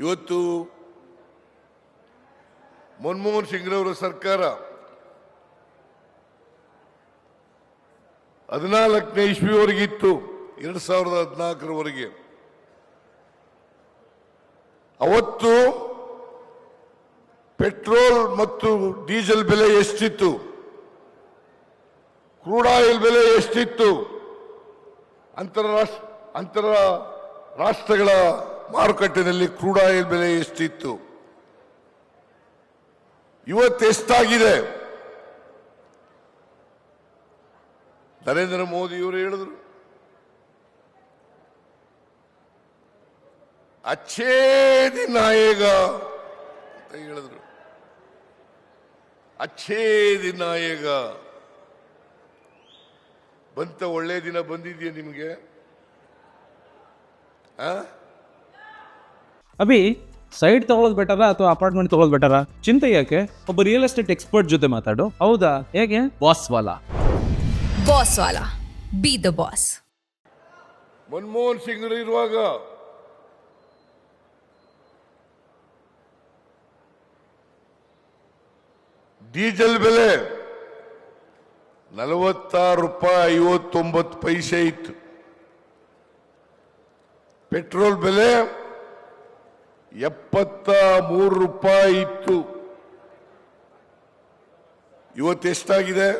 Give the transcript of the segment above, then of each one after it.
ಇವತ್ತು ಮನಮೋಹನ್ ಸಿಂಗ್ರವರ ಸರ್ಕಾರ ಹದಿನಾಲ್ಕನೇ ಇಸ್ವಿವರೆಗಿತ್ತು ಎರಡ್ ಸಾವಿರದ ಹದಿನಾಲ್ಕರವರೆಗೆ. ಅವತ್ತು ಪೆಟ್ರೋಲ್ ಮತ್ತು ಡೀಸೆಲ್ ಬೆಲೆ ಎಷ್ಟಿತ್ತು? ಕ್ರೂಡ್ ಆಯಿಲ್ ಬೆಲೆ ಎಷ್ಟಿತ್ತು? ಅಂತರ ರಾಷ್ಟ್ರಗಳ ಮಾರುಕಟ್ಟೆಯಲ್ಲಿ ಕ್ರೂಡ್ ಆಯಿಲ್ ಬೆಲೆ ಎಷ್ಟಿತ್ತು? ಇವತ್ತು ಎಷ್ಟಾಗಿದೆ? ನರೇಂದ್ರ ಮೋದಿಯವರು ಹೇಳಿದ್ರು. ಅಚ್ಚೇ ದಿನ ಅಂತ ಹೇಳಿದ್ರು. ಅಚ್ಚೇ ದಿನ ಬಂತ ಒಳ್ಳೆ ದಿನ ಬಂದಿದೆಯಾ ನಿಮಗೆ? ಆ? ಅಭಿ ಸೈಡ್ ತಗೊಳ್ಳೋದು ಬೆಟರ ಅಥವಾ ಅಪಾರ್ಟ್ಮೆಂಟ್ ತಗೊಳ್ಳೋದು ಬೆಟರ ಚಿಂತೆ ಯಾಕೆ? ಒಬ್ಬ ರಿಯಲ್ ಎಸ್ಟೇಟ್ ಎಕ್ಸ್ಪರ್ಟ್ ಜೊತೆ ಮಾತಾಡು. ಹೌದಾ? ಹೇಗೆ? ಬಾಸ್ ವಾಲಾ. Boss Vala. Be the boss Manmohan Singh ಇರುವಾಗ ಡೀಸೆಲ್ ಬೆಲೆ ನಲವತ್ತಾರು ರೂಪಾಯಿ ಐವತ್ತೊಂಬತ್ತು ಪೈಸೆ ಇತ್ತು. ಪೆಟ್ರೋಲ್ ಬೆಲೆ ಎಪ್ಪತ್ತ ಮೂರು ರೂಪಾಯಿ ಇತ್ತು. ಇವತ್ತೆಷ್ಟಾಗಿದೆ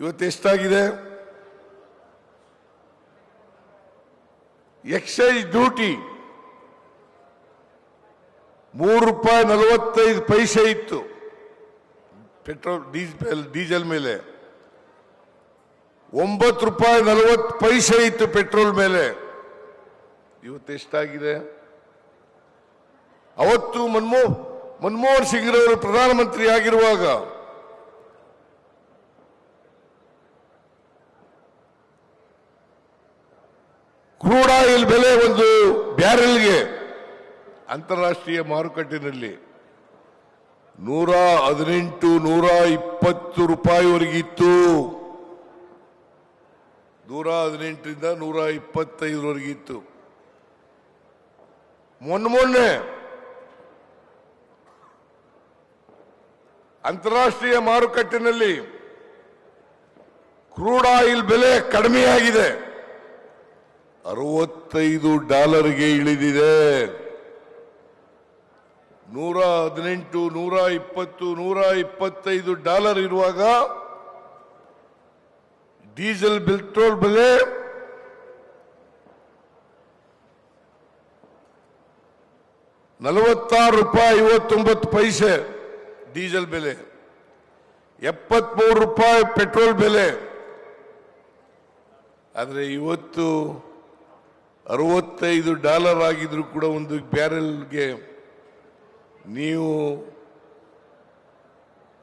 ಇವತ್ತೆಷ್ಟಾಗಿದೆ ಎಕ್ಸೈಸ್ ಡ್ಯೂಟಿ ಮೂರು ರೂಪಾಯಿ ನಲವತ್ತೈದು ಪೈಸೆ ಇತ್ತು. ಪೆಟ್ರೋಲ್, ಡೀಸೆಲ್ ಡೀಸೆಲ್ ಮೇಲೆ. ಒಂಬತ್ತು ರೂಪಾಯಿ ನಲವತ್ತು ಪೈಸೆ ಇತ್ತು ಪೆಟ್ರೋಲ್ ಮೇಲೆ. ಇವತ್ತೆಷ್ಟಾಗಿದೆ ಅವತ್ತು ಮನ್ಮೋ, ಮನಮೋಹನ್ ಸಿಂಗ್ರವರು ಪ್ರಧಾನಮಂತ್ರಿ ಆಗಿರುವಾಗ ಕ್ರೂಡ್ ಆಯಿಲ್ ಬೆಲೆ ಒಂದು ಬ್ಯಾರೆಲ್ಗೆ ಅಂತಾರಾಷ್ಟ್ರೀಯ ಮಾರುಕಟ್ಟೆಯಲ್ಲಿ ನೂರ ಹದಿನೆಂಟು, ನೂರ ಇಪ್ಪತ್ತು ರೂಪಾಯಿವರೆಗಿತ್ತು ನೂರ ಹದಿನೆಂಟರಿಂದ ನೂರ ಇಪ್ಪತ್ತೈದರವರೆಗಿತ್ತು ಮೊನ್ನೆ ಮೊನ್ನೆ ಅಂತಾರಾಷ್ಟ್ರೀಯ ಮಾರುಕಟ್ಟೆನಲ್ಲಿ ಕ್ರೂಡ್ ಆಯಿಲ್ ಬೆಲೆ ಕಡಿಮೆಯಾಗಿದೆ. ಅರವತ್ತೈದು ಡಾಲರ್ಗೆ ಇಳಿದಿದೆ. ನೂರ ಹದಿನೆಂಟು, ನೂರ ಇಪ್ಪತ್ತು, ನೂರ ಇಪ್ಪತ್ತೈದು ಡಾಲರ್ ಇರುವಾಗ ಡೀಸೆಲ್ ಪೆಟ್ರೋಲ್ ಬೆಲೆ ನಲವತ್ತಾರು ರೂಪಾಯಿ ಐವತ್ತೊಂಬತ್ತು ಪೈಸೆ ಡೀಸೆಲ್ ಬೆಲೆ, ಎಪ್ಪತ್ಮೂರು ರೂಪಾಯಿ ಪೆಟ್ರೋಲ್ ಬೆಲೆ. ಆದರೆ ಇವತ್ತು ಅರವತ್ತೈದು ಡಾಲರ್ ಆಗಿದ್ರು ಕೂಡ ಒಂದು ಬ್ಯಾರೆಲ್ಗೆ ನೀವು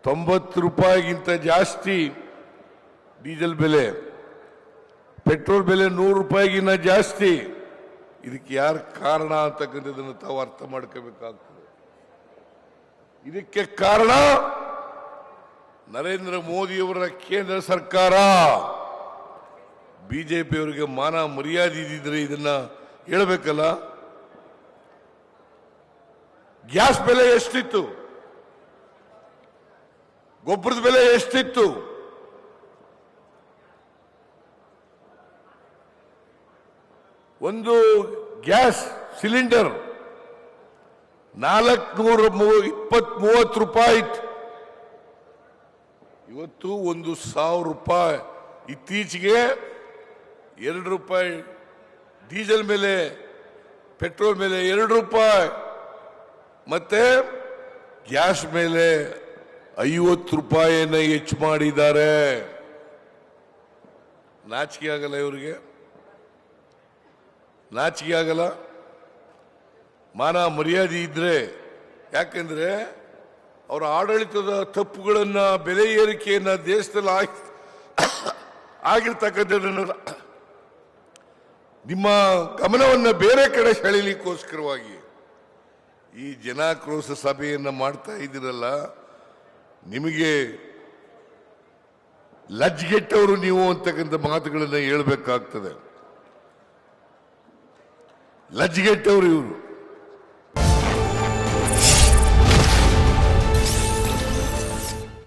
ತೊಂಬತ್ತು ರೂಪಾಯಿಗಿಂತ ಜಾಸ್ತಿ ಡೀಸೆಲ್ ಬೆಲೆ, ಪೆಟ್ರೋಲ್ ಬೆಲೆ ನೂರು ರೂಪಾಯಿಗಿಂತ ಜಾಸ್ತಿ. ಇದಕ್ಕೆ ಯಾರು ಕಾರಣ ಅಂತಕ್ಕಂಥದ್ದನ್ನು ತಾವು ಅರ್ಥ ಮಾಡ್ಕೋಬೇಕಾಗ್ತದೆ. ಇದಕ್ಕೆ ಕಾರಣ ನರೇಂದ್ರ ಮೋದಿಯವರ ಕೇಂದ್ರ ಸರ್ಕಾರ. ಬಿಜೆಪಿಯವರಿಗೆ ಮಾನ ಮರ್ಯಾದೆ ಇದ್ದಿದ್ರೆ ಇದನ್ನ ಹೇಳಬೇಕಲ್ಲ? ಗ್ಯಾಸ್ ಬೆಲೆ ಎಷ್ಟಿತ್ತು? ಗೊಬ್ಬರದ ಬೆಲೆ ಎಷ್ಟಿತ್ತು? ಒಂದು ಗ್ಯಾಸ್ ಸಿಲಿಂಡರ್ ನಾಲ್ಕುನೂರ ಇಪ್ಪತ್ ಮೂವತ್ತು ರೂಪಾಯಿ ಇತ್ತು. ಇವತ್ತು ಒಂದು ಸಾವಿರ ರೂಪಾಯಿ. ಇತ್ತೀಚೆಗೆ ಎರಡು ರೂಪಾಯಿ. ಡೀಸೆಲ್ ಮೇಲೆ, ಪೆಟ್ರೋಲ್ ಮೇಲೆ ಎರಡು ರೂಪಾಯಿ. ಮತ್ತೆ ಗ್ಯಾಸ್ ಮೇಲೆ ಐವತ್ತು ರೂಪಾಯಿಯನ್ನು ಹೆಚ್ಚು ಮಾಡಿದ್ದಾರೆ. ನಾಚಿಕೆ ಆಗಲ್ಲ ಇವರಿಗೆ. ನಾಚಿಕೆ ಆಗಲ್ಲ. ಮಾನ ಮರ್ಯಾದೆ ಇದ್ರೆ ಯಾಕೆಂದ್ರೆ ಅವರ ಆಡಳಿತದ ತಪ್ಪುಗಳನ್ನ ಬೆಲೆ ಏರಿಕೆಯನ್ನ ದೇಶದಲ್ಲಿ ಆಗಿ ಆಗಿರ್ತಕ್ಕಂಥದ್ದನ್ನು ನಿಮ್ಮ ಗಮನವನ್ನು ಬೇರೆ ಕಡೆ ಸೆಳೀಲಿಕ್ಕೋಸ್ಕರವಾಗಿ ಈ ಜನಾಕ್ರೋಶ ಸಭೆಯನ್ನು ಮಾಡ್ತಾ ಇದ್ದೀರಲ್ಲ, ನಿಮಗೆ ಲಜ್ಗೆಟ್ಟವರು ನೀವು ಅಂತಕ್ಕಂಥ ಮಾತುಗಳನ್ನು ಹೇಳಬೇಕಾಗ್ತದೆ. ಲಜ್ಜಿಗೆಟ್ಟವ್ರು ಇವರು.